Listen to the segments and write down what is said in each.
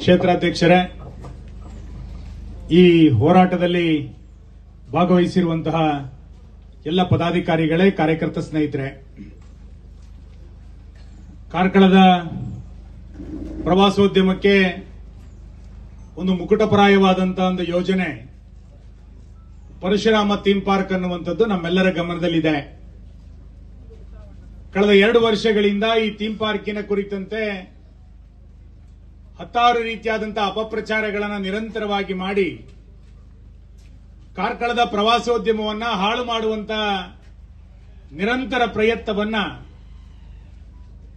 ಕ್ಷೇತ್ರಾಧ್ಯಕ್ಷರೇ, ಈ ಹೋರಾಟದಲ್ಲಿ ಭಾಗವಹಿಸಿರುವಂತಹ ಎಲ್ಲ ಪದಾಧಿಕಾರಿಗಳೇ, ಕಾರ್ಯಕರ್ತ ಸ್ನೇಹಿತರೆ, ಕಾರ್ಕಳದ ಪ್ರವಾಸೋದ್ಯಮಕ್ಕೆ ಒಂದು ಮುಕುಟಪ್ರಾಯವಾದಂತಹ ಒಂದು ಯೋಜನೆ ಪರಶುರಾಮ ಥೀಮ್ ಪಾರ್ಕ್ ಅನ್ನುವಂಥದ್ದು ನಮ್ಮೆಲ್ಲರ ಗಮನದಲ್ಲಿದೆ. ಕಳೆದ ಎರಡು ವರ್ಷಗಳಿಂದ ಈ ಥೀಮ್ ಪಾರ್ಕಿನ ಕುರಿತಂತೆ ಹತ್ತಾರು ರೀತಿಯಾದಂತಹ ಅಪಪ್ರಚಾರಗಳನ್ನು ನಿರಂತರವಾಗಿ ಮಾಡಿ ಕಾರ್ಕಳದ ಪ್ರವಾಸೋದ್ಯಮವನ್ನ ಹಾಳು ಮಾಡುವಂತ ನಿರಂತರ ಪ್ರಯತ್ನವನ್ನ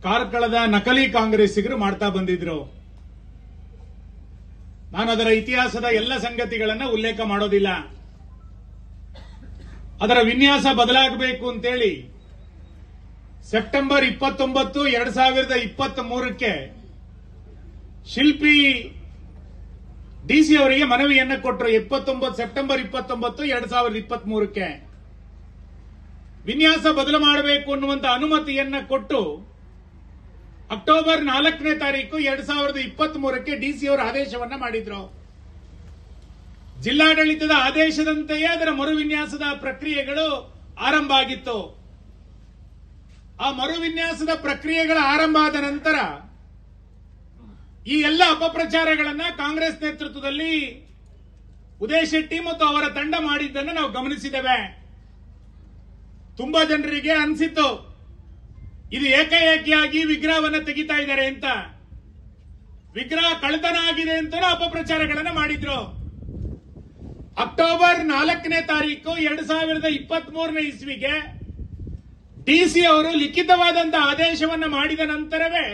ಕಾರ್ಕಳದ ನಕಲಿ ಕಾಂಗ್ರೆಸ್ಸಿಗರು ಮಾಡ್ತಾ ಬಂದಿದ್ರು. ನಾನು ಅದರ ಇತಿಹಾಸದ ಎಲ್ಲ ಸಂಗತಿಗಳನ್ನ ಉಲ್ಲೇಖ ಮಾಡೋದಿಲ್ಲ. ಅದರ ವಿನ್ಯಾಸ ಬದಲಾಗಬೇಕು ಅಂತೇಳಿ ಸೆಪ್ಟೆಂಬರ್ ಇಪ್ಪತ್ತೊಂಬತ್ತು, ಎರಡ್ ಸಾವಿರದ ಇಪ್ಪತ್ತ್ ಮೂರಕ್ಕೆ ಶಿಲ್ಪಿ ಡಿಸಿ ಅವರಿಗೆ ಮನವಿಯನ್ನು ಕೊಟ್ಟರು ಇಪ್ಪತ್ತೊಂಬತ್ತು ಸೆಪ್ಟೆಂಬರ್ ಇಪ್ಪತ್ತೊಂಬತ್ತು ಎರಡ್ ಸಾವಿರದ ಇಪ್ಪತ್ತ್ ಮೂರಕ್ಕೆ ವಿನ್ಯಾಸ ಬದಲು ಮಾಡಬೇಕು ಅನ್ನುವಂತ ಅನುಮತಿಯನ್ನ ಕೊಟ್ಟು ಅಕ್ಟೋಬರ್ ನಾಲ್ಕನೇ ತಾರೀಕು ಎರಡ್ ಸಾವಿರದ ಇಪ್ಪತ್ತ್ ಮೂರಕ್ಕೆ ಡಿಸಿ ಅವರು ಆದೇಶವನ್ನ ಮಾಡಿದ್ರು. ಜಿಲ್ಲಾಡಳಿತದ ಆದೇಶದಂತೆಯೇ ಅದರ ಮರುವಿನ್ಯಾಸದ ಪ್ರಕ್ರಿಯೆಗಳು ಆರಂಭ ಆಗಿತ್ತು. ಆ ಮರುವಿನ್ಯಾಸದ ಪ್ರಕ್ರಿಯೆಗಳ ಆರಂಭ ಆದ ನಂತರ ಈ ಎಲ್ಲ ಅಪಪ್ರಚಾರಗಳನ್ನ ಕಾಂಗ್ರೆಸ್ ನೇತೃತ್ವದಲ್ಲಿ ಉದಯ ಶೆಟ್ಟಿ ಮತ್ತು ಅವರ ತಂಡ ಮಾಡಿದ್ದನ್ನು ನಾವು ಗಮನಿಸಿದ್ದೇವೆ. ತುಂಬಾ ಜನರಿಗೆ ಅನಿಸಿತ್ತು, ಇದು ಏಕಾಏಕಿಯಾಗಿ ವಿಗ್ರಹವನ್ನು ತೆಗಿತಾ ಇದ್ದಾರೆ ಅಂತ. ವಿಗ್ರಹ ಕಳ್ಳತನ ಆಗಿದೆ ಅಂತ ಅಪಪ್ರಚಾರಗಳನ್ನು ಮಾಡಿದ್ರು. ಅಕ್ಟೋಬರ್ ನಾಲ್ಕನೇ ತಾರೀಕು ಎರಡ್ ಸಾವಿರದ ಇಪ್ಪತ್ತ್ ಮೂರನೇ ಇಸ್ವಿಗೆ ಡಿಸಿ ಅವರು ಲಿಖಿತವಾದಂತಹ ಆದೇಶವನ್ನ ಮಾಡಿದ ನಂತರವೇ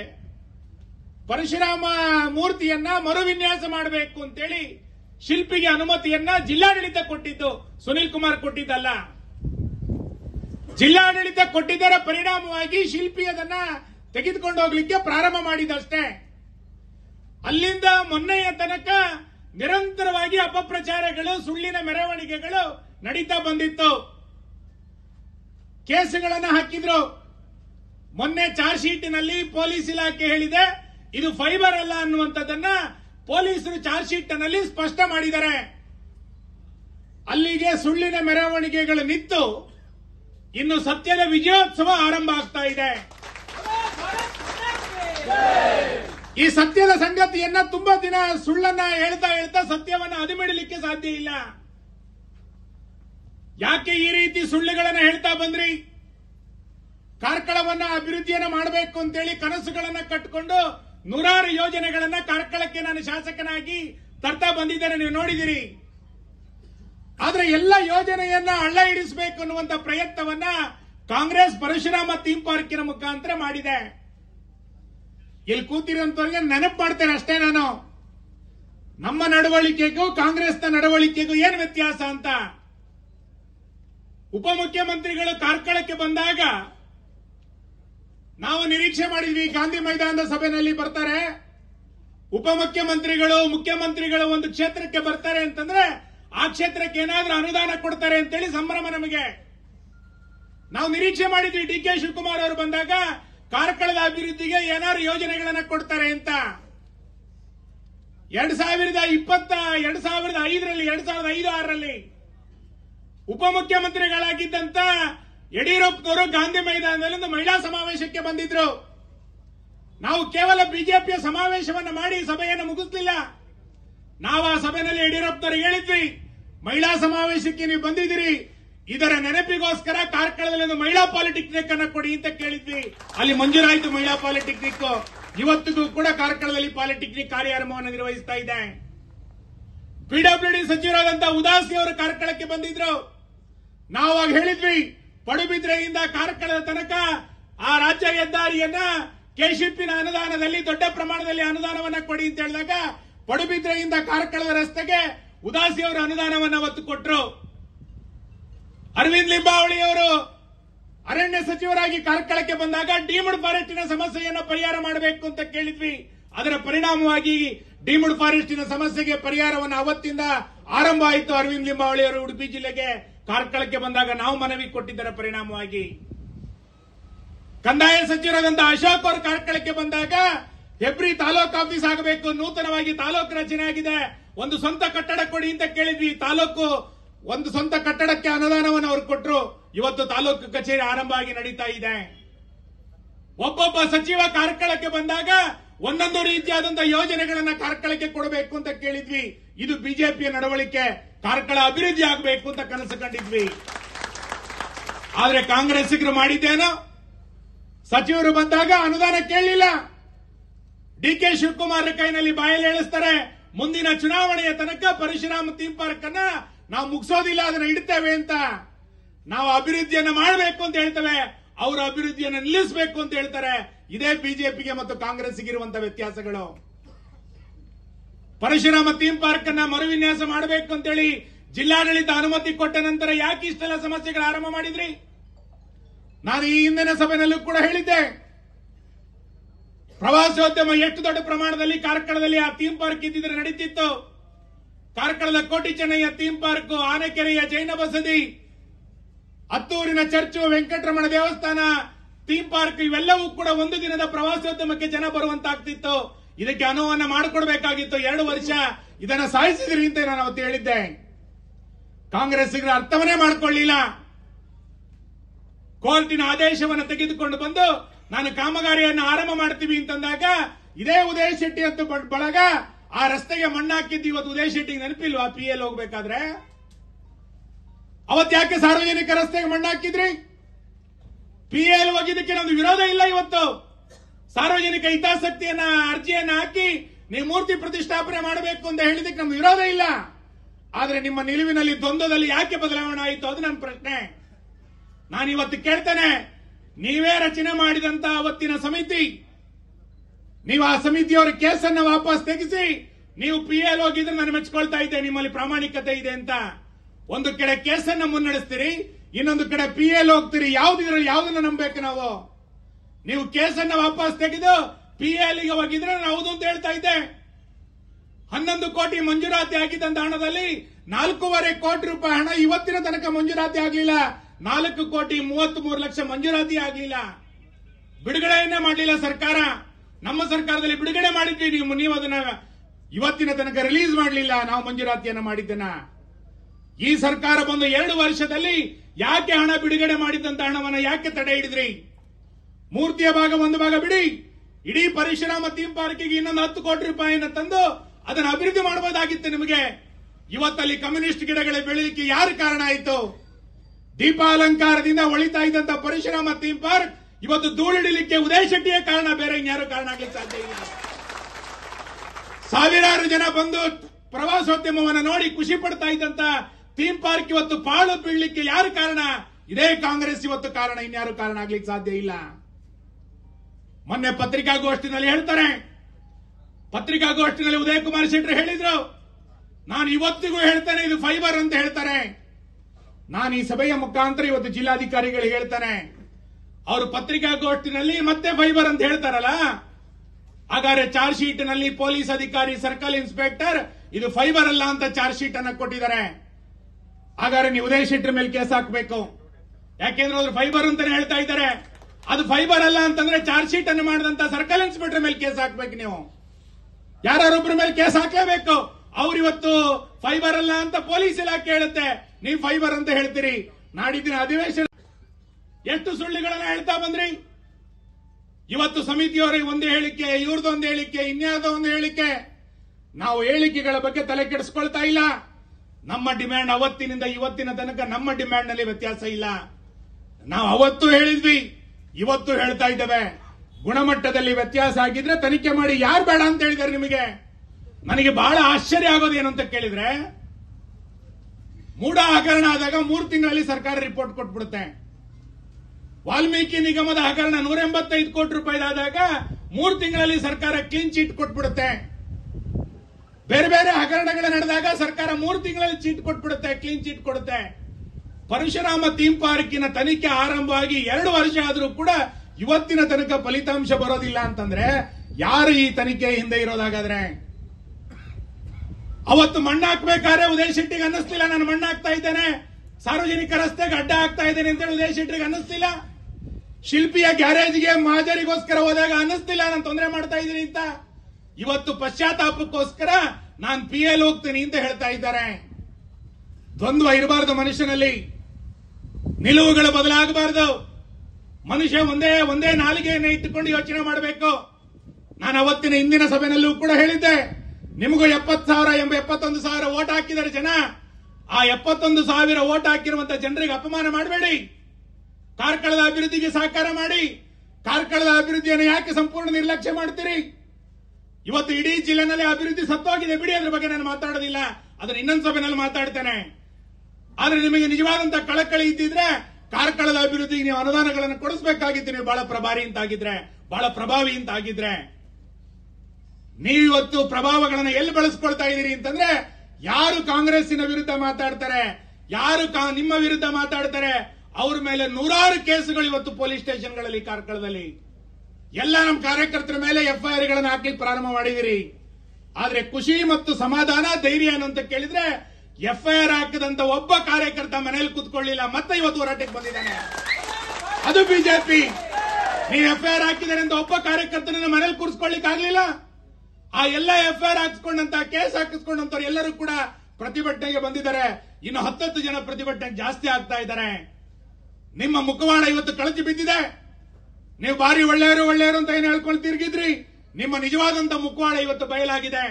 ಪರಶುರಾಮ ಮೂರ್ತಿಯನ್ನ ಮರುವಿನ್ಯಾಸ ಮಾಡಬೇಕು ಅಂತೇಳಿ ಶಿಲ್ಪಿಗೆ ಅನುಮತಿಯನ್ನ ಜಿಲ್ಲಾಡಳಿತ ಕೊಟ್ಟಿದ್ದು, ಸುನೀಲ್ ಕುಮಾರ್ ಕೊಟ್ಟಿದ್ದಲ್ಲ. ಜಿಲ್ಲಾಡಳಿತ ಕೊಟ್ಟಿದ್ದರ ಪರಿಣಾಮವಾಗಿ ಶಿಲ್ಪಿ ಅದನ್ನ ತೆಗೆದುಕೊಂಡು ಹೋಗ್ಲಿಕ್ಕೆ ಪ್ರಾರಂಭ ಮಾಡಿದಷ್ಟೇ. ಅಲ್ಲಿಂದ ಮೊನ್ನೆಯ ತನಕ ನಿರಂತರವಾಗಿ ಅಪಪ್ರಚಾರಗಳು, ಸುಳ್ಳಿನ ಮೆರವಣಿಗೆಗಳು ನಡೀತಾ ಬಂದಿತ್ತು. ಕೇಸುಗಳನ್ನು ಹಾಕಿದ್ರು. ಮೊನ್ನೆ ಚಾರ್ಜ್ ಶೀಟಿನಲ್ಲಿ ಪೊಲೀಸ್ ಇಲಾಖೆ ಹೇಳಿದೆ ಇದು ಫೈಬರ್ ಅಲ್ಲ ಅನ್ನುವಂಥದ್ದನ್ನ ಪೊಲೀಸರು ಚಾರ್ಜ್ ಶೀಟ್ನಲ್ಲಿ ಸ್ಪಷ್ಟ ಮಾಡಿದ್ದಾರೆ. ಅಲ್ಲಿಗೆ ಸುಳ್ಳಿನ ಮೆರವಣಿಗೆಗಳು ನಿಂತು ಇನ್ನು ಸತ್ಯದ ವಿಜಯೋತ್ಸವ ಆರಂಭ ಆಗ್ತಾ ಇದೆ. ಈ ಸತ್ಯದ ಸಂಗತಿಯನ್ನ ತುಂಬಾ ದಿನ ಸುಳ್ಳನ್ನ ಹೇಳ್ತಾ ಹೇಳ್ತಾ ಸತ್ಯವನ್ನ ಅದುಮಿಡಲಿಕ್ಕೆ ಸಾಧ್ಯ ಇಲ್ಲ. ಯಾಕೆ ಈ ರೀತಿ ಸುಳ್ಳುಗಳನ್ನ ಹೇಳ್ತಾ ಬಂದ್ರಿ? ಕಾರ್ಕಳವನ್ನ ಅಭಿವೃದ್ಧಿಯನ್ನ ಮಾಡಬೇಕು ಅಂತೇಳಿ ಕನಸುಗಳನ್ನ ಕಟ್ಟಿಕೊಂಡು ನೂರಾರು ಯೋಜನೆಗಳನ್ನ ಕಾರ್ಕಳಕ್ಕೆ ನಾನು ಶಾಸಕನಾಗಿ ತರ್ತಾ ಬಂದಿದ್ದೇನೆ, ನೀವು ನೋಡಿದಿರಿ ಆದ್ರೆ ಎಲ್ಲ ಯೋಜನೆಯನ್ನ ಹಳ್ಳ ಹಿಡಿಸಬೇಕು ಅನ್ನುವಂತ ಪ್ರಯತ್ನವನ್ನ ಕಾಂಗ್ರೆಸ್ ಪರಶುರಾಮ ಥೀಮ್ ಪಾರ್ಕಿನ ಮುಖಾಂತರ ಮಾಡಿದೆ. ಇಲ್ಲಿ ಕೂತಿರುವಂತವ್ರಿಗೆ ನೆನಪು ಮಾಡ್ತೇನೆ ಅಷ್ಟೇ ನಾನು. ನಮ್ಮ ನಡವಳಿಕೆಗೂ, ಕಾಂಗ್ರೆಸ್ನ ನಡವಳಿಕೆಗೂ ಏನು ವ್ಯತ್ಯಾಸ ಅಂತ? ಉಪಮುಖ್ಯಮಂತ್ರಿಗಳು ಕಾರ್ಕಳಕ್ಕೆ ಬಂದಾಗ ನಾವು ನಿರೀಕ್ಷೆ ಮಾಡಿದ್ವಿ ಗಾಂಧಿ ಮೈದಾನದ ಸಭೆಯಲ್ಲಿ ಬರ್ತಾರೆ. ಉಪಮುಖ್ಯಮಂತ್ರಿಗಳು, ಮುಖ್ಯಮಂತ್ರಿಗಳು ಒಂದು ಕ್ಷೇತ್ರಕ್ಕೆ ಬರ್ತಾರೆ ಅಂತಂದ್ರೆ ಆ ಕ್ಷೇತ್ರಕ್ಕೆ ಏನಾದ್ರೂ ಅನುದಾನ ಕೊಡ್ತಾರೆ ಅಂತೇಳಿ ಸಂಭ್ರಮ ನಮಗೆ. ನಾವು ನಿರೀಕ್ಷೆ ಮಾಡಿದ್ವಿ ಡಿ ಕೆ ಶಿವಕುಮಾರ್ ಅವರು ಬಂದಾಗ ಕಾರ್ಕಳದ ಅಭಿವೃದ್ಧಿಗೆ ಏನಾದ್ರು ಯೋಜನೆಗಳನ್ನ ಕೊಡ್ತಾರೆ ಅಂತ. ಎರಡ್ ಸಾವಿರದ ಇಪ್ಪತ್ತ, ಎರಡ್ ಸಾವಿರದ ಐದರಲ್ಲಿ, ಎರಡ್ ಸಾವಿರದ ಐದು ಆರರಲ್ಲಿ ಉಪಮುಖ್ಯಮಂತ್ರಿಗಳಾಗಿದ್ದಂತ ಯಡಿಯೂರಪ್ಪನವರು ಗಾಂಧಿ ಮೈದಾನದಲ್ಲಿ ಒಂದು ಮಹಿಳಾ ಸಮಾವೇಶಕ್ಕೆ ಬಂದಿದ್ರು. ನಾವು ಕೇವಲ ಬಿಜೆಪಿಯ ಸಮಾವೇಶವನ್ನು ಮಾಡಿ ಸಭೆಯನ್ನು ಮುಗಿಸ್ಲಿಲ್ಲ. ನಾವು ಆ ಸಭೆಯಲ್ಲಿ ಯಡಿಯೂರಪ್ಪನವರು ಹೇಳಿದ್ವಿ, ಮಹಿಳಾ ಸಮಾವೇಶಕ್ಕೆ ನೀವು ಬಂದಿದ್ದೀರಿ, ಇದರ ನೆನಪಿಗೋಸ್ಕರ ಕಾರ್ಕಳದಲ್ಲಿ ಒಂದು ಮಹಿಳಾ ಪಾಲಿಟೆಕ್ನಿಕ್ ಅನ್ನು ಕೊಡಿ ಅಂತ ಕೇಳಿದ್ವಿ. ಅಲ್ಲಿ ಮಂಜೂರಾಯಿತು ಮಹಿಳಾ ಪಾಲಿಟೆಕ್ನಿಕ್. ಇವತ್ತಿಗೂ ಕೂಡ ಕಾರ್ಕಳದಲ್ಲಿ ಪಾಲಿಟೆಕ್ನಿಕ್ ಕಾರ್ಯಾರಂಭವನ್ನು ನಿರ್ವಹಿಸ್ತಾ ಇದೆ. ಪಿಡಬ್ಲ್ಯೂಡಿ ಸಚಿವರಾದಂತಹ ಉದಾಸಿ ಅವರು ಕಾರ್ಕಳಕ್ಕೆ ಬಂದಿದ್ರು. ನಾವು ಆಗ ಹೇಳಿದ್ವಿ ಪಡುಬಿದ್ರೆಯಿಂದ ಕಾರ್ಕಳದ ತನಕ ಆ ರಾಜ್ಯ ಹೆದ್ದಾರಿಯನ್ನ ಕೆಶಿಪಿನ ಅನುದಾನದಲ್ಲಿ, ದೊಡ್ಡ ಪ್ರಮಾಣದಲ್ಲಿ ಅನುದಾನವನ್ನ ಕೊಡಿ ಅಂತ ಹೇಳಿದಾಗ ಪಡುಬಿದ್ರೆಯಿಂದ ಕಾರ್ಕಳದ ರಸ್ತೆಗೆ ಉದಾಸಿಯವರು ಅನುದಾನವನ್ನ ಒತ್ತು ಕೊಟ್ಟರು ಅರವಿಂದ್ ಲಿಂಬಾವಳಿ ಅವರು ಅರಣ್ಯ ಸಚಿವರಾಗಿ ಕಾರ್ಕಳಕ್ಕೆ ಬಂದಾಗ ಡೀಮ್ಡ್ ಫಾರೆಸ್ಟಿನ ಸಮಸ್ಯೆಯನ್ನು ಪರಿಹಾರ ಮಾಡಬೇಕು ಅಂತ ಕೇಳಿದ್ವಿ. ಅದರ ಪರಿಣಾಮವಾಗಿ ಡೀಮ್ಡ್ ಫಾರೆಸ್ಟಿನ ಸಮಸ್ಯೆಗೆ ಪರಿಹಾರವನ್ನು ಅವತ್ತಿಂದ ಆರಂಭ ಆಯಿತು ಅರವಿಂದ್ ಲಿಂಬಾವಳಿ ಅವರು ಉಡುಪಿ ಜಿಲ್ಲೆಗೆ. ಕಾರ್ಕಳಕ್ಕೆ ಬಂದಾಗ ನಾವು ಮನವಿ ಕೊಟ್ಟಿದ್ದರ ಪರಿಣಾಮವಾಗಿ. ಕಂದಾಯ ಸಚಿವರಾದಂತಹ ಅಶೋಕ್ ಅವರು ಕಾರ್ಕಳಕ್ಕೆ ಬಂದಾಗ ಹೆಬ್ರಿ ತಾಲೂಕ್ ಆಫೀಸ್ ಆಗಬೇಕು, ನೂತನವಾಗಿ ತಾಲೂಕು ರಚನೆ ಆಗಿದೆ. ಒಂದು ಸ್ವಂತ ಕಟ್ಟಡ ಕೊಡಿ ಅಂತ ಕೇಳಿದ್ವಿ. ತಾಲೂಕು ಒಂದು ಸ್ವಂತ ಕಟ್ಟಡಕ್ಕೆ ಅನುದಾನವನ್ನು ಅವರು ಕೊಟ್ಟರು ಇವತ್ತು ತಾಲೂಕು ಕಚೇರಿ ಆರಂಭ ಆಗಿ ನಡೀತಾ ಇದೆ. ಒಬ್ಬೊಬ್ಬ ಸಚಿವ ಕಾರ್ಕಳಕ್ಕೆ ಬಂದಾಗ ಒಂದೊಂದು ರೀತಿಯಾದಂತಹ ಯೋಜನೆಗಳನ್ನ ಕಾರ್ಕಳಕ್ಕೆ ಕೊಡಬೇಕು ಅಂತ ಕೇಳಿದ್ವಿ. ಇದು ಬಿಜೆಪಿಯ ನಡವಳಿಕೆ. ಕಾರ್ಕಳ ಅಭಿವೃದ್ಧಿ ಆಗಬೇಕು ಅಂತ ಕನಸು ಕಂಡಿದ್ವಿ. ಆದ್ರೆ ಕಾಂಗ್ರೆಸ್ಸಿಗರು ಮಾಡಿದ್ದೇನೋ? ಸಚಿವರು ಬಂದಾಗ ಅನುದಾನ ಕೇಳಲಿಲ್ಲ. ಡಿ ಕೆ ಶಿವಕುಮಾರ್ ಕೈನಲ್ಲಿ ಬಾಯಲ್ಲಿ ಹೇಳಿಸ್ತಾರೆ, ಮುಂದಿನ ಚುನಾವಣೆಯ ತನಕ ಪರಶುರಾಮ ಥೀಮ್ ಪಾರ್ಕ್ ಅನ್ನ ನಾವು ಮುಗಿಸೋದಿಲ್ಲ, ಅದನ್ನ ಇಡ್ತೇವೆ ಅಂತ. ನಾವು ಅಭಿವೃದ್ಧಿಯನ್ನು ಮಾಡಬೇಕು ಅಂತ ಹೇಳ್ತೇವೆ, ಅವರು ಅಭಿವೃದ್ಧಿಯನ್ನು ನಿಲ್ಲಿಸಬೇಕು ಅಂತ ಹೇಳ್ತಾರೆ. ಇದೇ ಬಿಜೆಪಿಗೆ ಮತ್ತು ಕಾಂಗ್ರೆಸ್ಗೆ ಇರುವಂತ ವ್ಯತ್ಯಾಸಗಳು. ಪರಶುರಾಮ ಥೀಮ್ ಪಾರ್ಕ್ ಅನ್ನ ಮರುವಿನ್ಯಾಸ ಮಾಡಬೇಕು ಅಂತೇಳಿ ಜಿಲ್ಲಾಡಳಿತ ಅನುಮತಿ ಕೊಟ್ಟ ನಂತರ ಯಾಕೆ ಇಷ್ಟೆಲ್ಲ ಸಮಸ್ಯೆಗಳು ಆರಂಭ ಮಾಡಿದ್ರಿ? ನಾನು ಈ ಹಿಂದಿನ ಸಭೆಯಲ್ಲೂ ಕೂಡ ಹೇಳಿದ್ದೆ. ಪ್ರವಾಸೋದ್ಯಮ ಎಷ್ಟು ದೊಡ್ಡ ಪ್ರಮಾಣದಲ್ಲಿ ಕಾರ್ಕಳದಲ್ಲಿ ಆ ಥೀಮ್ ಪಾರ್ಕ್ ಇದ್ದಿದ್ರೆ ನಡೀತಿತ್ತು. ಕಾರ್ಕಳದ ಕೋಟಿ ಚೆನ್ನಯ್ಯ ಥೀಮ್ ಪಾರ್ಕ್, ಆನೆಕೆರೆಯ ಜೈನ ಬಸದಿ ಹತ್ತೂರಿನ ಚರ್ಚು, ವೆಂಕಟರಮಣ ದೇವಸ್ಥಾನ, ಥೀಮ್ ಪಾರ್ಕ್ ಇವೆಲ್ಲವೂ ಕೂಡ ಒಂದು ದಿನದ ಪ್ರವಾಸೋದ್ಯಮಕ್ಕೆ ಜನ ಬರುವಂತಾಗ್ತಿತ್ತು. ಇದಕ್ಕೆ ಅನುವನ್ನ ಮಾಡಿಕೊಡ್ಬೇಕಾಗಿತ್ತು ಎರಡು ವರ್ಷ. ಇದನ್ನ ಸಾಯಿಸಿದ್ರಿ ಅಂತ ನಾನು ಅವತ್ತು ಹೇಳಿದ್ದೆ. ಕಾಂಗ್ರೆಸ್ಸಿಗರ ಅರ್ಥವನ್ನೇ ಮಾಡಿಕೊಳ್ಳಿಲ್ಲ. ಕೋರ್ಟಿನ ಆದೇಶವನ್ನು ತೆಗೆದುಕೊಂಡು ಬಂದು ನಾನು ಕಾಮಗಾರಿಯನ್ನು ಆರಂಭ ಮಾಡ್ತೀವಿ ಅಂತಂದಾಗ ಇದೇ ಉದಯ ಶೆಟ್ಟಿ ಅಂತ ಬಳಗ ಆ ರಸ್ತೆಗೆ ಮಣ್ಣಾಕಿದ್ದು ಇವತ್ತು ಉದಯ ಶೆಟ್ಟಿಗೆ ನೆನಪಿಲ್ವಾ? ಪಿ ಎಲ್ ಹೋಗ್ಬೇಕಾದ್ರೆ? ಅವತ್ ಯಾಕೆ ಸಾರ್ವಜನಿಕ ರಸ್ತೆಗೆ ಮಣ್ಣಾಕಿದ್ರಿ ಪಿ ಎಲ್ ಹೋಗಿದ್ದಕ್ಕೆ ನಮ್ದು ವಿರೋಧ ಇಲ್ಲ ಇವತ್ತು. ಸಾರ್ವಜನಿಕ ಹಿತಾಸಕ್ತಿಯನ್ನ, ಅರ್ಜಿಯನ್ನ ಹಾಕಿ ನೀವು ಮೂರ್ತಿ ಪ್ರತಿಷ್ಠಾಪನೆ ಮಾಡಬೇಕು ಅಂತ ಹೇಳಿದಕ್ಕೆ ನಮ್ದು ವಿರೋಧ ಇಲ್ಲ. ಆದ್ರೆ ನಿಮ್ಮ ನಿಲುವಿನಲ್ಲಿ ದ್ವಂದ್ವದಲ್ಲಿ ಯಾಕೆ ಬದಲಾವಣೆ ಆಯಿತು ಅದು ನನ್ನ ಪ್ರಶ್ನೆ. ನಾನು ಇವತ್ತು ಕೇಳ್ತೇನೆ, ನೀವೇ ರಚನೆ ಮಾಡಿದಂತ ಅವತ್ತಿನ ಸಮಿತಿ. ನೀವು ಆ ಸಮಿತಿಯವರ ಕೇಸನ್ನ ವಾಪಸ್ ತೆಗೆಸಿ, ನೀವು ಪಿ ಎಲ್ ಹೋಗಿದ್ರೆ ನಾನು ಮೆಚ್ಕೊಳ್ತಾ ಇದ್ದೆ, ನಿಮ್ಮಲ್ಲಿ ಪ್ರಾಮಾಣಿಕತೆ ಇದೆ ಅಂತ. ಒಂದು ಕಡೆ ಕೇಸನ್ನ ಮುನ್ನಡೆಸ್ತೀರಿ, ಇನ್ನೊಂದು ಕಡೆ ಪಿ ಎಲ್ ಹೋಗ್ತೀರಿ ಯಾವ್ದು ಇದ್ರಲ್ಲಿ ಯಾವ್ದನ್ನ ನಂಬಬೇಕು ನಾವು? ನೀವು ಕೇಸನ್ನ ವಾಪಸ್ ತೆಗೆದು ಪಿ ಗೆ ಹೋಗಿದ್ರೆ ನಾನು ಹೌದು ಅಂತ ಹೇಳ್ತಾ ಇದ್ದೆ. ಹನ್ನೊಂದು ಕೋಟಿ ಮಂಜೂರಾತಿ ಆಗಿದ್ದಂತ ಹಣದಲ್ಲಿ ನಾಲ್ಕೂವರೆ ಕೋಟಿ ರೂಪಾಯಿ ಹಣ ಇವತ್ತಿನ ತನಕ ಮಂಜೂರಾತಿ ಆಗಲಿಲ್ಲ. ನಾಲ್ಕು ಕೋಟಿ ಮೂವತ್ತ್ ಮೂರು ಲಕ್ಷ ಮಂಜೂರಾತಿ ಆಗಲಿಲ್ಲ. ಬಿಡುಗಡೆಯನ್ನೇ ಮಾಡಲಿಲ್ಲ ಸರ್ಕಾರ. ನಮ್ಮ ಸರ್ಕಾರದಲ್ಲಿ ಬಿಡುಗಡೆ ಮಾಡಿದ್ವಿ. ನೀವು ನೀವು ಅದನ್ನ ಇವತ್ತಿನ ತನಕ ರಿಲೀಸ್ ಮಾಡಲಿಲ್ಲ. ನಾವು ಮಂಜೂರಾತಿಯನ್ನ ಮಾಡಿದ್ದನ್ನ. ಈ ಸರ್ಕಾರ ಬಂದು ಎರಡು ವರ್ಷದಲ್ಲಿ ಯಾಕೆ ಹಣ ಬಿಡುಗಡೆ ಮಾಡಿದ್ದಂತ ಹಣವನ್ನ ಯಾಕೆ ತಡೆ ಹಿಡಿದ್ರಿ? ಮೂರ್ತಿಯ ಭಾಗ ಒಂದು ಭಾಗ ಬಿಡಿ. ಇಡೀ ಪರಿಶ್ರಮ ಥೀಮ್ ಪಾರ್ಕಿಗೆ ಇನ್ನೊಂದು ಹತ್ತು ಕೋಟಿ ರೂಪಾಯಿನ ತಂದು ಅದನ್ನು ಅಭಿವೃದ್ಧಿ ಮಾಡಬಹುದಾಗಿತ್ತು ನಿಮಗೆ. ಇವತ್ತಲ್ಲಿ ಕಮ್ಯುನಿಸ್ಟ್ ಗಿಡಗಳ ಬೆಳಲಿಕ್ಕೆ ಯಾರು ಕಾರಣ ಆಯಿತು? ದೀಪಾಲಂಕಾರದಿಂದ ಒಳಿತಾ ಇದ್ದಂತ ಪರಿಶ್ರಮ ಥೀಮ್ ಪಾರ್ಕ್ ಇವತ್ತು ಧೂಳಿಡಲಿಕ್ಕೆ ಉದಯ ಶೆಟ್ಟಿಯೇ ಕಾರಣ. ಬೇರೆ ಇನ್ಯಾರು ಕಾರಣ ಆಗ್ಲಿಕ್ಕೆ ಸಾಧ್ಯ ಇಲ್ಲ. ಸಾವಿರಾರು ಜನ ಬಂದು ಪ್ರವಾಸೋದ್ಯಮವನ್ನು ನೋಡಿ ಖುಷಿ ಪಡ್ತಾ ಇದ್ದಂತ ಥೀಮ್ ಪಾರ್ಕ್ ಇವತ್ತು ಪಾಳು ಬೀಳಲಿಕ್ಕೆ ಯಾರು ಕಾರಣ? ಇದೇ ಕಾಂಗ್ರೆಸ್ ಇವತ್ತು ಕಾರಣ. ಇನ್ಯಾರು ಕಾರಣ ಆಗ್ಲಿಕ್ಕೆ ಸಾಧ್ಯ ಇಲ್ಲ. ಮೊನ್ನೆ ಪತ್ರಿಕಾಗೋಷ್ಠಿನಲ್ಲಿ ಹೇಳ್ತಾರೆ. ಪತ್ರಿಕಾಗೋಷ್ಠಿನಲ್ಲಿ ಉದಯ ಕುಮಾರ್ ಶೆಟ್ಟರ್ ಹೇಳಿದ್ರು. ನಾನು ಇವತ್ತಿಗೂ ಹೇಳ್ತೇನೆ, ಇದು ಫೈಬರ್ ಅಂತ ಹೇಳ್ತಾರೆ. ನಾನು ಈ ಸಭೆಯ ಮುಖಾಂತರ ಇವತ್ತು ಜಿಲ್ಲಾಧಿಕಾರಿಗಳಿಗೆ ಹೇಳ್ತಾನೆ. ಅವರು ಪತ್ರಿಕಾಗೋಷ್ಠಿನಲ್ಲಿ ಮತ್ತೆ ಫೈಬರ್ ಅಂತ ಹೇಳ್ತಾರಲ್ಲ? ಹಾಗಾದ್ರೆ ಚಾರ್ಜ್ ಶೀಟ್ನಲ್ಲಿ ಪೊಲೀಸ್ ಅಧಿಕಾರಿ, ಸರ್ಕಲ್ ಇನ್ಸ್ಪೆಕ್ಟರ್, ಇದು ಫೈಬರ್ ಅಲ್ಲ ಅಂತ ಚಾರ್ಜ್ ಶೀಟ್ ಅನ್ನ ಕೊಟ್ಟಿದ್ದಾರೆ. ಹಾಗಾದ್ರೆ ನೀವು ಉದಯ ಶೆಟ್ಟರ್ ಮೇಲೆ ಕೇಸ್ ಹಾಕಬೇಕು. ಯಾಕೆಂದ್ರೆ ಅವರು ಫೈಬರ್ ಅಂತಾನೆ ಹೇಳ್ತಾ ಇದ್ದಾರೆ. ಅದು ಫೈಬರ್ ಅಲ್ಲ ಅಂತಂದ್ರೆ ಚಾರ್ಜ್ ಶೀಟ್ ಅನ್ನು ಮಾಡಿದಂತ ಸರ್ಕಲ್ ಇನ್ಸ್ಪೆಕ್ಟರ್ ಮೇಲೆ ಕೇಸ್ ಹಾಕ್ಬೇಕು ನೀವು. ಯಾರೊಬ್ಬರ ಮೇಲೆ ಕೇಸ್ ಹಾಕಲೇಬೇಕು? ಅವ್ರು ಇವತ್ತು ಫೈಬರ್ ಅಲ್ಲ ಅಂತ ಪೊಲೀಸ್ ಇಲಾಖೆ ಹೇಳುತ್ತೆ. ನೀವು ಫೈಬರ್ ಅಂತ ಹೇಳ್ತೀರಿ. ನಾಡಿದ್ದಿನ ಅಧಿವೇಶನ ಎಷ್ಟು ಸುಳ್ಳುಗಳನ್ನ ಹೇಳ್ತಾ ಬಂದ್ರಿ? ಇವತ್ತು ಸಮಿತಿಯವರಿಗೆ ಒಂದು ಹೇಳಿಕೆ ಇವ್ರದ್ದು ಹೇಳಿಕೆ, ಇನ್ಯಾವುದೋ ಒಂದು ಹೇಳಿಕೆ. ನಾವು ಹೇಳಿಕೆಗಳ ಬಗ್ಗೆ ತಲೆ ಕೆಡಿಸ್ಕೊಳ್ತಾ ಇಲ್ಲ. ನಮ್ಮ ಡಿಮ್ಯಾಂಡ್ ಅವತ್ತಿನಿಂದ ಇವತ್ತಿನ ತನಕ ನಮ್ಮ ಡಿಮ್ಯಾಂಡ್ನಲ್ಲಿ ವ್ಯತ್ಯಾಸ ಇಲ್ಲ. ನಾವು ಅವತ್ತು ಹೇಳಿದ್ವಿ. ಇವತ್ತು ಹೇಳ್ತಾ ಇದ್ದೇವೆ, ಗುಣಮಟ್ಟದಲ್ಲಿ ವ್ಯತ್ಯಾಸ ಆಗಿದ್ರೆ ತನಿಖೆ ಮಾಡಿ ಯಾರು ಬೇಡ ಅಂತ ಹೇಳಿದ್ದಾರೆ ನಿಮಗೆ? ನನಗೆ ಬಹಳ ಆಶ್ಚರ್ಯ ಆಗೋದು ಏನು ಅಂತ ಕೇಳಿದ್ರೆ, ಮೂಢ ಹಗರಣ ಆದಾಗ ಮೂರು ತಿಂಗಳಲ್ಲಿ ಸರ್ಕಾರ ರಿಪೋರ್ಟ್ ಕೊಟ್ಬಿಡುತ್ತೆ. ವಾಲ್ಮೀಕಿ ನಿಗಮದ ಹಗರಣ ನೂರ ಎಂಬತ್ತೈದು ಕೋಟಿ ರೂಪಾಯಿದಾದಾಗ ಮೂರು ತಿಂಗಳಲ್ಲಿ ಸರ್ಕಾರ ಕ್ಲೀನ್ ಚೀಟ್ ಕೊಟ್ಬಿಡುತ್ತೆ. ಬೇರೆ ಬೇರೆ ಹಗರಣಗಳು ನಡೆದಾಗ ಸರ್ಕಾರ ಮೂರು ತಿಂಗಳಲ್ಲಿ ಚೀಟ್ ಕೊಟ್ಬಿಡುತ್ತೆ ಕ್ಲೀನ್ ಚೀಟ್ ಕೊಡುತ್ತೆ. ಪರಶುರಾಮ ಥೀಮ್ ಪಾರ್ಕಿನ ತನಿಖೆ ಆರಂಭವಾಗಿ ಎರಡು ವರ್ಷ ಆದರೂ ಕೂಡ ಇವತ್ತಿನ ತನಕ ಫಲಿತಾಂಶ ಬರೋದಿಲ್ಲ ಅಂತಂದ್ರೆ ಯಾರು ಈ ತನಿಖೆ ಹಿಂದೆ ಇರೋದಾಗಾದ್ರೆ? ಅವತ್ತು ಮಣ್ಣು ಹಾಕ್ಬೇಕಾದ್ರೆ ಉದಯ್ ಶೆಟ್ಟಿಗೆ ಅನ್ನಿಸ್ತಿಲ್ಲ ನಾನು ಮಣ್ಣು ಹಾಕ್ತಾ ಇದ್ದೇನೆ. ಸಾರ್ವಜನಿಕ ರಸ್ತೆಗೆ ಅಡ್ಡ ಹಾಕ್ತಾ ಇದ್ದೇನೆ ಅಂತೇಳಿ ಉದಯ್ ಶೆಟ್ಟಿಗೆ ಅನ್ನಿಸ್ತಿಲ್ಲ ಶಿಲ್ಪಿಯ ಗ್ಯಾರೇಜ್ಗೆ ಮಾಜರಿಗೋಸ್ಕರ ಹೋದಾಗ ಅನ್ನಿಸ್ತಿಲ್ಲ ನಾನು ತೊಂದರೆ ಮಾಡ್ತಾ ಇದ್ದೀನಿ ಅಂತ. ಇವತ್ತು ಪಶ್ಚಾತ್ತಾಪಕ್ಕೋಸ್ಕರ ನಾನು ಪಿ ಎಲ್ ಹೋಗ್ತೀನಿ ಅಂತ ಹೇಳ್ತಾ ಇದ್ದಾರೆ. ದ್ವಂದ್ವ ಇರಬಾರ್ದು ಮನುಷ್ಯನಲ್ಲಿ. ನಿಲುವುಗಳು ಬದಲಾಗಬಾರದು. ಮನುಷ್ಯ ಒಂದೇ ಒಂದೇ ನಾಲಿಗೆಯನ್ನು ಇಟ್ಟುಕೊಂಡು ಯೋಚನೆ ಮಾಡಬೇಕು. ನಾನು ಅವತ್ತಿನ ಇಂದಿನ ಸಭೆಯಲ್ಲೂ ಕೂಡ ಹೇಳಿದ್ದೆ, ನಿಮಗೂ ಎಪ್ಪತ್ತು ಸಾವಿರ ಎಂಬ ಎಪ್ಪತ್ತೊಂದು ಸಾವಿರ ಓಟ್ ಹಾಕಿದರೆ ಜನ. ಆ ಎಪ್ಪತ್ತೊಂದು ಸಾವಿರ ಓಟ್ ಹಾಕಿರುವಂತ ಜನರಿಗೆ ಅಪಮಾನ ಮಾಡಬೇಡಿ. ಕಾರ್ಕಳದ ಅಭಿವೃದ್ಧಿಗೆ ಸಹಕಾರ ಮಾಡಿ. ಕಾರ್ಕಳದ ಅಭಿವೃದ್ಧಿಯನ್ನು ಯಾಕೆ ಸಂಪೂರ್ಣ ನಿರ್ಲಕ್ಷ್ಯ ಮಾಡ್ತೀರಿ ಇವತ್ತು ಇಡೀ ಜಿಲ್ಲೆನಲ್ಲಿ ಅಭಿವೃದ್ಧಿ ಸತ್ತೋಗಿದೆ. ಬಿಡಿ, ಅದ್ರ ಬಗ್ಗೆ ನಾನು ಮಾತಾಡೋದಿಲ್ಲ. ಅದನ್ನ ಇನ್ನೊಂದು ಸಭೆನಲ್ಲಿ ಮಾತಾಡ್ತೇನೆ. ಆದ್ರೆ ನಿಮಗೆ ನಿಜವಾದಂತ ಕಳಕಳಿ ಇದ್ದಿದ್ರೆ ಕಾರ್ಕಳದ ಅಭಿವೃದ್ಧಿಗೆ ನೀವು ಅನುದಾನಗಳನ್ನು ಕೊಡಿಸಬೇಕಾಗಿತ್ತು. ನೀವು ಬಹಳ ಪ್ರಭಾರಿ ಅಂತಾಗಿದ್ರೆ, ಬಹಳ ಪ್ರಭಾವಿ ಅಂತಾಗಿದ್ರೆ. ನೀವು ಇವತ್ತು ಪ್ರಭಾವಗಳನ್ನು ಎಲ್ಲಿ ಬಳಸ್ಕೊಳ್ತಾ ಇದ್ದೀರಿ ಅಂತಂದ್ರೆ, ಯಾರು ಕಾಂಗ್ರೆಸ್ಸಿನ ವಿರುದ್ಧ ಮಾತಾಡ್ತಾರೆ, ಯಾರು ನಿಮ್ಮ ವಿರುದ್ಧ ಮಾತಾಡ್ತಾರೆ, ಅವ್ರ ಮೇಲೆ ನೂರಾರು ಕೇಸುಗಳು ಇವತ್ತು ಪೊಲೀಸ್ ಸ್ಟೇಷನ್ಗಳಲ್ಲಿ, ಕಾರ್ಕಳದಲ್ಲಿ. ಎಲ್ಲ ನಮ್ಮ ಕಾರ್ಯಕರ್ತರ ಮೇಲೆ ಎಫ್ಐಆರ್ಗಳನ್ನು ಹಾಕಲಿಕ್ಕೆ ಪ್ರಾರಂಭ ಮಾಡಿದಿರಿ ಆದ್ರೆ ಖುಷಿ ಮತ್ತು ಸಮಾಧಾನ, ಧೈರ್ಯ ಅಂತ ಕೇಳಿದ್ರೆ ಎಫ್ಐಆರ್ ಹಾಕಿದಂತ ಒಬ್ಬ ಕಾರ್ಯಕರ್ತ ಮನೆಯಲ್ಲಿ ಕುತ್ಕೊಳ್ಳಿಲ್ಲ, ಮತ್ತೆ ಇವತ್ತು ಹೋರಾಟಕ್ಕೆ ಬಂದಿದ್ದಾನೆ. ಅದು ಬಿಜೆಪಿ. ನೀವು ಎಫ್ಐಆರ್ ಹಾಕಿದ್ದಾರೆ ಅಂತ ಒಬ್ಬ ಕಾರ್ಯಕರ್ತನನ್ನ ಮನೇಲಿ ಕೂರಿಸ್ಕೊಳ್ಳಿಕ್ ಆಗ್ಲಿಲ್ಲ ಆ ಎಲ್ಲ ಎಫ್ಐಆರ್ ಹಾಕಿಸ್ಕೊಂಡಂತ, ಕೇಸ್ ಹಾಕಿಸ್ಕೊಂಡಂತವ್ರು ಎಲ್ಲರೂ ಕೂಡ ಪ್ರತಿಭಟನೆಗೆ ಬಂದಿದ್ದಾರೆ. ಇನ್ನು ಹತ್ತತ್ತು ಜನ ಪ್ರತಿಭಟನೆ ಜಾಸ್ತಿ ಆಗ್ತಾ ಇದ್ದಾರೆ. ನಿಮ್ಮ ಮುಖವಾಡ ಇವತ್ತು ಕಳಚಿ ಬಿದ್ದಿದೆ. ನೀವು ಬಾರಿ ಒಳ್ಳೆಯವರು ಒಳ್ಳೆಯವರು ಅಂತ ಏನು ಹೇಳ್ಕೊಂಡು ತಿರುಗಿದ್ರಿ? ನಿಮ್ಮ ನಿಜವಾದಂತ ಮುಖವಾಡ ಇವತ್ತು ಬಯಲಾಗಿದೆ.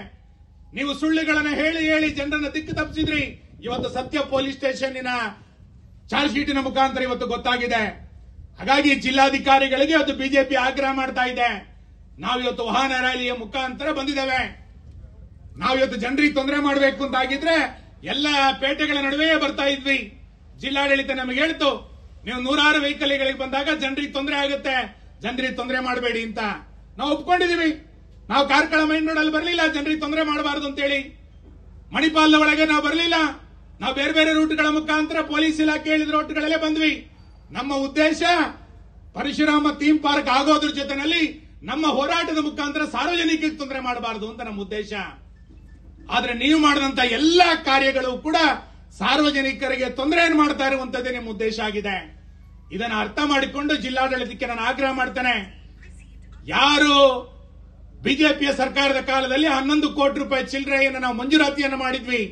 ನೀವು ಸುಳ್ಳುಗಳನ್ನ ಹೇಳಿ ಹೇಳಿ ಜನರನ್ನ ದಿಕ್ಕು ತಪ್ಪಿಸಿದ್ರಿ. ಇವತ್ತು ಸತ್ಯ ಪೊಲೀಸ್ ಸ್ಟೇಷನ್ನಿನ ಚಾರ್ಜ್ ಶೀಟಿನ ಮುಖಾಂತರ ಇವತ್ತು ಗೊತ್ತಾಗಿದೆ. ಹಾಗಾಗಿ ಜಿಲ್ಲಾಧಿಕಾರಿಗಳಿಗೆ ಇವತ್ತು ಬಿಜೆಪಿ ಆಗ್ರಹ ಮಾಡ್ತಾ ಇದೆ. ನಾವು ಇವತ್ತು ವಾಹನ ರ್ಯಾಲಿಯ ಮುಖಾಂತರ ಬಂದಿದ್ದೇವೆ. ನಾವು ಇವತ್ತು ಜನರಿಗೆ ತೊಂದರೆ ಮಾಡಬೇಕು ಅಂತ ಆಗಿದ್ರೆ ಎಲ್ಲ ಪೇಟೆಗಳ ನಡುವೆ ಬರ್ತಾ ಇದ್ವಿ. ಜಿಲ್ಲಾಡಳಿತ ನಮಗೆ ಹೇಳ್ತು, ನೀವು ನೂರಾರು ವೆಹಿಕಲ್ಗಳಿಗೆ ಬಂದಾಗ ಜನರಿಗೆ ತೊಂದರೆ ಆಗುತ್ತೆ. ಜನರಿಗೆ ತೊಂದರೆ ಮಾಡಬೇಡಿ ಅಂತ. ನಾವು ಒಪ್ಕೊಂಡಿದೀವಿ ನಾವು ಕಾರ್ಕಳ ಮೈನ್ ರೋಡ್ ಅಲ್ಲಿ ಬರಲಿಲ್ಲ. ಜನರಿಗೆ ತೊಂದರೆ ಮಾಡಬಾರದು ಅಂತೇಳಿ. ಮಣಿಪಾಲದ ಒಳಗೆ ನಾವು ಬರಲಿಲ್ಲ. ನಾವು ಬೇರೆ ಬೇರೆ ರೂಟ್ಗಳ ಮುಖಾಂತರ ಪೊಲೀಸ್ ಇಲಾಖೆ ಹೇಳಿದ ರೂಟ್ಗಳಲ್ಲೇ ಬಂದ್ವಿ. ನಮ್ಮ ಉದ್ದೇಶ ಪರಶುರಾಮ ಥೀಮ್ ಪಾರ್ಕ್ ಆಗೋದ್ರ ಜೊತೆನಲ್ಲಿ ನಮ್ಮ ಹೋರಾಟದ ಮುಖಾಂತರ ಸಾರ್ವಜನಿಕರಿಗೆ ತೊಂದರೆ ಮಾಡಬಾರದು ಅಂತ ನಮ್ಮ ಉದ್ದೇಶ. ಆದ್ರೆ ನೀವು ಮಾಡಿದಂತ ಎಲ್ಲಾ ಕಾರ್ಯಗಳು ಕೂಡ ಸಾರ್ವಜನಿಕರಿಗೆ ತೊಂದರೆಯನ್ನು ಮಾಡ್ತಾ ಇರುವಂತದ್ದೇ ನಿಮ್ಮ ಉದ್ದೇಶ ಆಗಿದೆ. ಇದನ್ನ ಅರ್ಥ ಮಾಡಿಕೊಂಡು ಜಿಲ್ಲಾಡಳಿತಕ್ಕೆ ನಾನು ಆಗ್ರಹ ಮಾಡ್ತೇನೆ. ಯಾರು ಬಿಜೆಪಿಯ ಸರ್ಕಾರದ ಕಾಲದಲ್ಲಿ ಹನ್ನೊಂದು ಕೋಟಿ ರೂಪಾಯಿ ಚಿಲ್ಲರೆಯನ್ನು ನಾವು ಮಂಜೂರಾತಿಯನ್ನು ಮಾಡಿದ್ವಿ.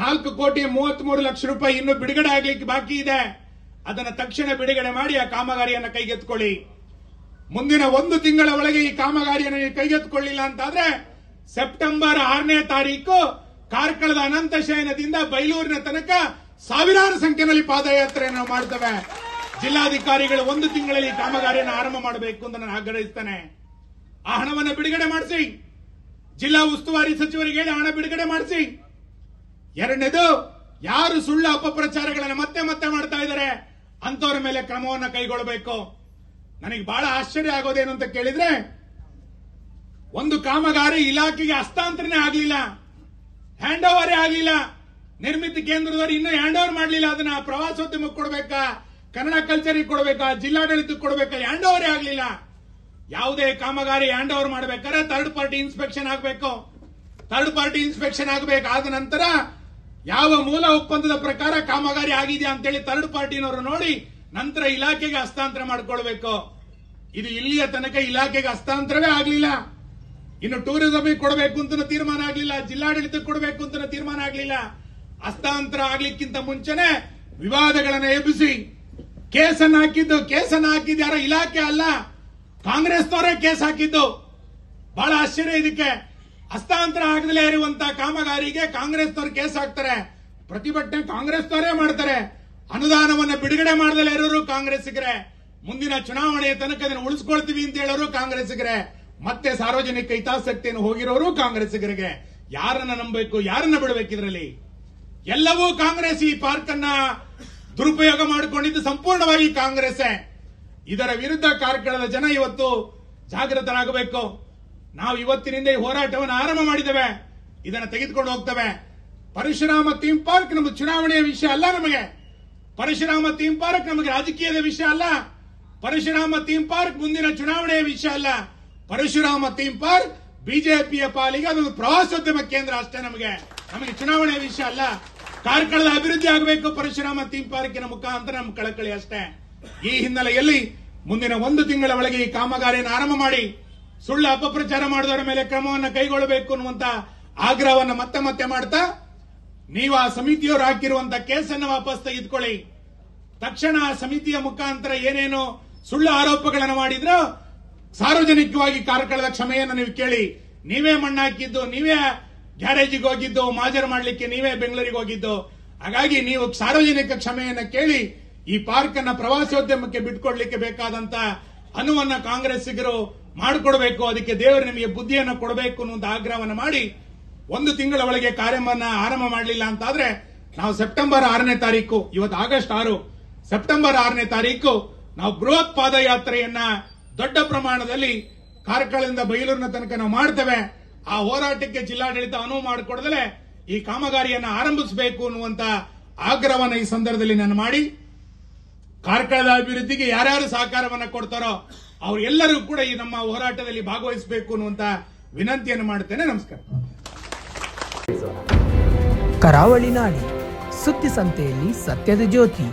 ನಾಲ್ಕು ಕೋಟಿ ಮೂವತ್ಮೂರು ಲಕ್ಷ ರೂಪಾಯಿ ಇನ್ನು ಬಿಡುಗಡೆ ಆಗ್ಲಿಕ್ಕೆ ಬಾಕಿ ಇದೆ. ಅದನ್ನು ತಕ್ಷಣ ಬಿಡುಗಡೆ ಮಾಡಿ ಆ ಕಾಮಗಾರಿಯನ್ನು ಕೈಗೆತ್ತಿಕೊಳ್ಳಿ. ಮುಂದಿನ ಒಂದು ತಿಂಗಳ ಒಳಗೆ ಈ ಕಾಮಗಾರಿಯನ್ನು ನೀವು ಕೈಗೆತ್ತಿಕೊಳ್ಳಿಲ್ಲ ಅಂತಾದ್ರೆ ಸೆಪ್ಟೆಂಬರ್ ಆರನೇ ತಾರೀಕು ಕಾರ್ಕಳದ ಅನಂತ ಶಯನದಿಂದ ಬೈಲೂರಿನ ತನಕ ಸಾವಿರಾರು ಸಂಖ್ಯೆಯಲ್ಲಿ ಪಾದಯಾತ್ರೆಯನ್ನು ಮಾಡ್ತವೆ ಜಿಲ್ಲಾಧಿಕಾರಿಗಳು ಒಂದು ತಿಂಗಳಲ್ಲಿ ಕಾಮಗಾರಿಯನ್ನು ಆರಂಭ ಮಾಡಬೇಕು ಅಂತ ನಾನು ಆಗ್ರಹಿಸ್ತೇನೆ. ಆ ಹಣವನ್ನು ಬಿಡುಗಡೆ ಮಾಡಿಸಿ. ಜಿಲ್ಲಾ ಉಸ್ತುವಾರಿ ಸಚಿವರಿಗೆ ಹೇಳಿ ಹಣ ಬಿಡುಗಡೆ ಮಾಡಿಸಿ. ಎರಡನೇದು, ಯಾರು ಸುಳ್ಳು ಅಪಪ್ರಚಾರಗಳನ್ನು ಮತ್ತೆ ಮತ್ತೆ ಮಾಡ್ತಾ ಇದ್ದಾರೆ ಅಂತವರ ಮೇಲೆ ಕ್ರಮವನ್ನು ಕೈಗೊಳ್ಳಬೇಕು. ನನಗೆ ಬಹಳ ಆಶ್ಚರ್ಯ ಆಗೋದೇನು ಅಂತ ಕೇಳಿದ್ರೆ, ಒಂದು ಕಾಮಗಾರಿ ಇಲಾಖೆಗೆ ಹಸ್ತಾಂತರನೇ ಆಗಲಿಲ್ಲ. ಹ್ಯಾಂಡ್ ಓವರೇ ಆಗಲಿಲ್ಲ. ನಿರ್ಮಿತ ಕೇಂದ್ರದವರು ಇನ್ನೂ ಹ್ಯಾಂಡ್ ಓವರ್ ಮಾಡಲಿಲ್ಲ. ಅದನ್ನ ಪ್ರವಾಸೋದ್ಯಮಕ್ಕೆ ಕೊಡಬೇಕಾ, ಕನ್ನಡ ಕಲ್ಚರಿಗೆ ಕೊಡಬೇಕಾ, ಜಿಲ್ಲಾಡಳಿತಕ್ಕೆ ಕೊಡಬೇಕಾ ಹ್ಯಾಂಡ್ ಓವರೇ ಆಗಲಿಲ್ಲ. ಯಾವುದೇ ಕಾಮಗಾರಿ ಹ್ಯಾಂಡ್ ಓವರ್ ಮಾಡಬೇಕಾದ್ರೆ ಥರ್ಡ್ ಪಾರ್ಟಿ ಇನ್ಸ್ಪೆಕ್ಷನ್ ಆಗಬೇಕು. ಥರ್ಡ್ ಪಾರ್ಟಿ ಇನ್ಸ್ಪೆಕ್ಷನ್ ಆಗಬೇಕಾದ ನಂತರ ಯಾವ ಮೂಲ ಒಪ್ಪಂದದ ಪ್ರಕಾರ ಕಾಮಗಾರಿ ಆಗಿದೆಯಾ ಅಂತೇಳಿ ಥರ್ಡ್ ಪಾರ್ಟಿನವರು ನೋಡಿ ನಂತರ ಇಲಾಖೆಗೆ ಹಸ್ತಾಂತರ ಮಾಡಿಕೊಳ್ಬೇಕು. ಇದು ಇಲ್ಲಿಯ ತನಕ ಇಲಾಖೆಗೆ ಹಸ್ತಾಂತರವೇ ಆಗಲಿಲ್ಲ. ಇನ್ನು ಟೂರಿಸಂ ಕೊಡಬೇಕು ಅಂತ ತೀರ್ಮಾನ ಆಗಲಿಲ್ಲ, ಜಿಲ್ಲಾಡಳಿತಕ್ಕೆ ಕೊಡಬೇಕು ಅಂತ ತೀರ್ಮಾನ ಆಗಲಿಲ್ಲ. ಹಸ್ತಾಂತರ ಆಗ್ಲಿಕ್ಕಿಂತ ಮುಂಚೆನೆ ವಿವಾದಗಳನ್ನು ಎಬ್ಬಿಸಿ ಕೇಸನ್ನು ಹಾಕಿದ್ದು ಕೇಸನ್ನು ಹಾಕಿದ್ದು ಯಾರೋ ಇಲಾಖೆ ಅಲ್ಲ. ಕಾಂಗ್ರೆಸ್ನವರೇ ಕೇಸ್ ಹಾಕಿದ್ದು. ಬಹಳ ಆಶ್ಚರ್ಯ ಇದಕ್ಕೆ. ಹಸ್ತಾಂತರ ಆಗದಲೇ ಇರುವಂತ ಕಾಮಗಾರಿಗೆ ಕಾಂಗ್ರೆಸ್ನವರು ಕೇಸ್ ಹಾಕ್ತಾರೆ. ಪ್ರತಿಭಟನೆ ಕಾಂಗ್ರೆಸ್ನವರೇ ಮಾಡ್ತಾರೆ. ಅನುದಾನವನ್ನು ಬಿಡುಗಡೆ ಮಾಡದಲೇ ಇರೋರು ಕಾಂಗ್ರೆಸ್ಸಿಗರೇ. ಮುಂದಿನ ಚುನಾವಣೆಯ ತನಕ ಅದನ್ನು ಉಳಿಸ್ಕೊಳ್ತೀವಿ ಅಂತ ಹೇಳೋರು ಕಾಂಗ್ರೆಸ್ಸಿಗರೇ. ಮತ್ತೆ ಸಾರ್ವಜನಿಕ ಹಿತಾಸಕ್ತಿಯನ್ನು ಹೋಗಿರೋರು ಕಾಂಗ್ರೆಸ್ಸಿಗರಿಗೆ. ಯಾರನ್ನ ನಂಬಬೇಕು, ಯಾರನ್ನ ಬಿಡಬೇಕು ಇದರಲ್ಲಿ? ಎಲ್ಲವೂ ಕಾಂಗ್ರೆಸ್ ಈ ಪಾರ್ಕ್ ಅನ್ನ ದುರುಪಯೋಗ ಮಾಡಿಕೊಂಡಿದ್ದು ಸಂಪೂರ್ಣವಾಗಿ ಕಾಂಗ್ರೆಸ್ ಇದರ ವಿರುದ್ಧ ಕಾರ್ಕಳದ ಜನ ಇವತ್ತು ಜಾಗೃತರಾಗಬೇಕು. ನಾವು ಇವತ್ತಿನಿಂದ ಈ ಹೋರಾಟವನ್ನು ಆರಂಭ ಮಾಡಿದ್ದೇವೆ. ಇದನ್ನು ತೆಗೆದುಕೊಂಡು ಹೋಗ್ತೇವೆ. ಪರಶುರಾಮ ಥೀಮ್ ಪಾರ್ಕ್ ನಮ್ಮ ಚುನಾವಣೆಯ ವಿಷಯ ಅಲ್ಲ ನಮಗೆ. ಪರಶುರಾಮ ಥೀಮ್ ಪಾರ್ಕ್ ನಮಗೆ ರಾಜಕೀಯದ ವಿಷಯ ಅಲ್ಲ. ಪರಶುರಾಮ ಥೀಮ್ ಪಾರ್ಕ್ ಮುಂದಿನ ಚುನಾವಣೆಯ ವಿಷಯ ಅಲ್ಲ. ಪರಶುರಾಮ ಥೀಮ್ ಪಾರ್ಕ್ ಬಿಜೆಪಿಯ ಪಾಲಿಗೆ ಅದೊಂದು ಪ್ರವಾಸೋದ್ಯಮ ಕೇಂದ್ರ ಅಷ್ಟೇ ನಮಗೆ. ನಮಗೆ ಚುನಾವಣೆಯ ವಿಷಯ ಅಲ್ಲ. ಕಾರ್ಕಳದ ಅಭಿವೃದ್ಧಿ ಆಗಬೇಕು ಪರಶುರಾಮ ಥೀಮ್ ಪಾರ್ಕಿನ ಮುಖಾಂತರ ನಮ್ಮ ಕಳಕಳಿ ಅಷ್ಟೇ. ಈ ಹಿನ್ನೆಲೆಯಲ್ಲಿ ಮುಂದಿನ ಒಂದು ತಿಂಗಳ ಒಳಗೆ ಈ ಕಾಮಗಾರಿಯನ್ನು ಆರಂಭ ಮಾಡಿ ಸುಳ್ಳು ಅಪಪ್ರಚಾರ ಮಾಡಿದವರ ಮೇಲೆ ಕ್ರಮವನ್ನು ಕೈಗೊಳ್ಳಬೇಕು ಅನ್ನುವಂತ ಆಗ್ರಹವನ್ನು ಮತ್ತೆ ಮತ್ತೆ ಮಾಡ್ತಾ ನೀವು ಆ ಸಮಿತಿಯವರು ಹಾಕಿರುವಂತ ಕೇಸನ್ನು ವಾಪಸ್ ತೆಗೆದುಕೊಳ್ಳಿ. ತಕ್ಷಣ ಆ ಸಮಿತಿಯ ಮುಖಾಂತರ ಏನೇನು ಸುಳ್ಳು ಆರೋಪಗಳನ್ನು ಮಾಡಿದ್ರು ಸಾರ್ವಜನಿಕವಾಗಿ ಕಾರ್ಕಳದ ಕ್ಷಮೆಯನ್ನು ನೀವು ಕೇಳಿ. ನೀವೇ ಮಣ್ಣಾಕಿದ್ದು, ನೀವೇ ಗ್ಯಾರೇಜಿಗೆ ಹೋಗಿದ್ದು, ಮಾಜರ್ ಮಾಡಲಿಕ್ಕೆ ನೀವೇ ಬೆಂಗಳೂರಿಗೆ ಹೋಗಿದ್ದು. ಹಾಗಾಗಿ ನೀವು ಸಾರ್ವಜನಿಕ ಕ್ಷಮೆಯನ್ನು ಕೇಳಿ ಈ ಪಾರ್ಕ್ ಅನ್ನ ಪ್ರವಾಸೋದ್ಯಮಕ್ಕೆ ಬಿಟ್ಕೊಡ್ಲಿಕ್ಕೆ ಬೇಕಾದಂತ ಅನುವನ್ನ ಕಾಂಗ್ರೆಸ್ಸಿಗರು ಮಾಡಿಕೊಡ್ಬೇಕು, ಅದಕ್ಕೆ ದೇವರು ನಿಮಗೆ ಬುದ್ಧಿಯನ್ನು ಕೊಡಬೇಕು ಅನ್ನುವಂತ ಆಗ್ರಹವನ್ನು ಮಾಡಿ ಒಂದು ತಿಂಗಳ ಒಳಗೆ ಕಾರ್ಯವನ್ನ ಆರಂಭ ಮಾಡಲಿಲ್ಲ ಅಂತಾದ್ರೆ ನಾವು ಸೆಪ್ಟೆಂಬರ್ ಆರನೇ ತಾರೀಕು, ಇವತ್ತು ಆಗಸ್ಟ್ ಆರು, ಸೆಪ್ಟೆಂಬರ್ ಆರನೇ ತಾರೀಕು ನಾವು ಬೃಹತ್ ಪಾದಯಾತ್ರೆಯನ್ನ ದೊಡ್ಡ ಪ್ರಮಾಣದಲ್ಲಿ ಕಾರ್ಕಳದಿಂದ ಬೈಲೂರಿನ ತನಕ ನಾವು ಮಾಡ್ತೇವೆ. ಆ ಹೋರಾಟಕ್ಕೆ ಜಿಲ್ಲಾಡಳಿತ ಅನುವು ಮಾಡಿಕೊಡದಲೆ ಈ ಕಾಮಗಾರಿಯನ್ನು ಆರಂಭಿಸಬೇಕು ಅನ್ನುವಂತ ಆಗ್ರಹವನ್ನು ಈ ಸಂದರ್ಭದಲ್ಲಿ ನಾನು ಮಾಡಿ ಕಾರ್ಕಳದ ಅಭಿವೃದ್ಧಿಗೆ ಯಾರ್ಯಾರು ಸಹಕಾರವನ್ನ ಕೊಡ್ತಾರೋ ಅವರೆಲ್ಲರೂ ಕೂಡ ಈ ನಮ್ಮ ಹೋರಾಟದಲ್ಲಿ ಭಾಗವಹಿಸಬೇಕು ಅನ್ನುವಂತ ವಿನಂತಿಯನ್ನು ಮಾಡ್ತೇನೆ ನಮಸ್ಕಾರ. ಕರಾವಳಿ ನಾಡಿ ಸುದ್ದಿ ಸಂತೆಯಲ್ಲಿ ಸತ್ಯದ ಜ್ಯೋತಿ.